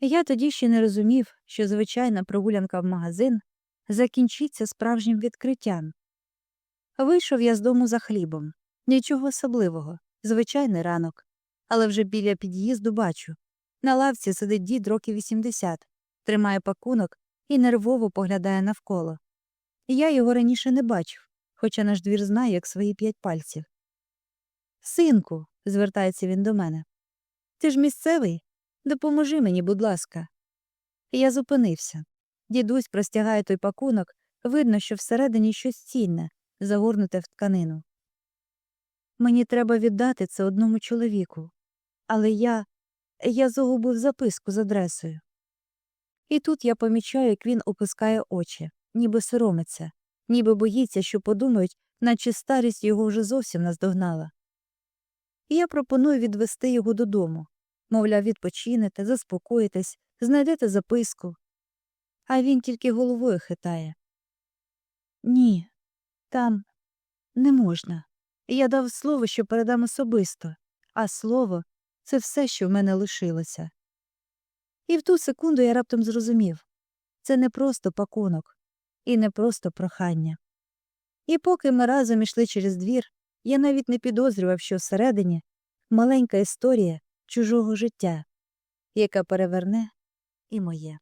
Я тоді ще не розумів, що звичайна прогулянка в магазин закінчиться справжнім відкриттям. Вийшов я з дому за хлібом. Нічого особливого, звичайний ранок. Але вже біля під'їзду бачу. На лавці сидить дід років 80, тримає пакунок і нервово поглядає навколо. Я його раніше не бачив, хоча наш двір знає, як свої п'ять пальців. Синку, звертається він до мене. Ти ж місцевий? Допоможи мені, будь ласка. Я зупинився. Дідусь простягає той пакунок, видно, що всередині щось цінне, загорнуте в тканину. Мені треба віддати це одному чоловіку. Але я. я загубив записку з адресою. І тут я помічаю, як він опускає очі, ніби соромиться, ніби боїться, що подумають, наче старість його вже зовсім наздогнала. Я пропоную відвести його додому. Мовляв, відпочинете, заспокоїтесь, знайдете записку. А він тільки головою хитає. Ні, там не можна. Я дав слово, що передам особисто, а слово це все, що в мене лишилося. І в ту секунду я раптом зрозумів це не просто пакунок і не просто прохання. І поки ми разом ішли через двір, я навіть не підозрював, що всередині маленька історія чужого життя, яка переверне і моє.